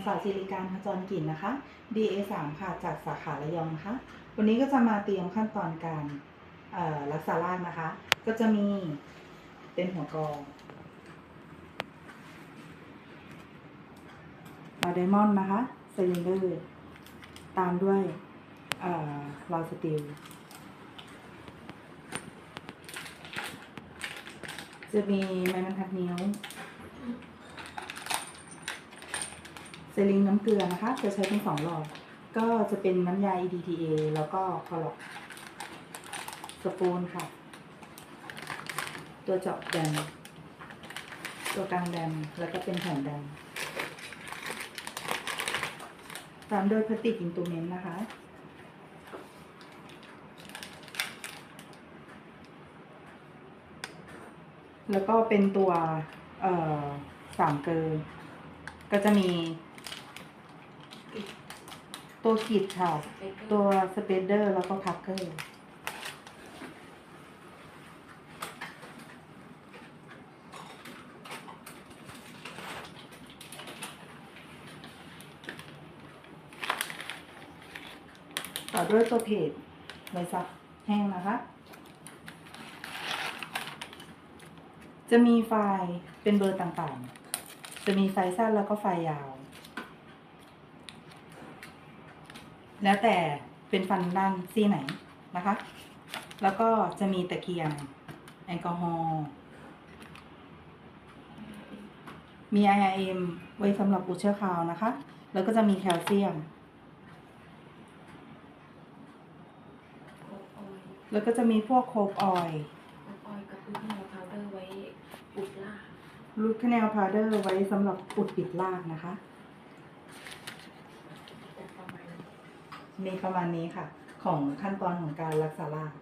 างสาวจิริการขจรกลิ่นนะคะ DA3 ค่ะ จากสาขาระยองนะคะ วันนี้ก็จะมาเตรียมขั้นตอนการรักษารากนะคะ ก็จะมีเป็นหัวกรองลาไดมอนด์นะคะไซลินเดอร์ตามด้วยลาวสตีลจะมีไม้บรรทัดนิ้ว เซ ลิงน้ำเกลือนะคะ จะใช้เป็นสองหลอด ก็จะเป็นน้ำยา EDTA แล้วก็คอลอกสปูนค่ะ ตัวเจาะแดมตัวกลางแดมแล้วก็เป็นแผ่นแดมตามด้วยพลาสติกอินตูเมนต์นะคะแล้วก็เป็นตัวสามเกลอก็จะมี ตัวขีดค่ะ ตัวสเปเดอร์แล้วก็พักเกอร์ต่อด้วยตัวเพจใบซับแห้งนะคะ จะมีไฟล์เป็นเบอร์ต่างๆ จะมีไฟล์สั้นแล้วก็ไฟล์ยาว แล้วแต่เป็นฟันด้านซี่ไหนนะคะ แล้วก็จะมีตะเกียงแอลกอฮอล์มี IRM ไว้สำหรับอุดเชื้อคาวนะคะ แล้วก็จะมีแคลเซียมโคกออยล์แล้วก็จะมีพวกโคกออยล์โคกออยล์กับลูกแมวพาวเดอร์ไว้อุดล่ารูทแนลพาวเดอร์ไว้สำหรับอุดปิดรากนะคะ แต่ประ มีประมาณนี้ค่ะ ของขั้นตอนของการรักษาลาก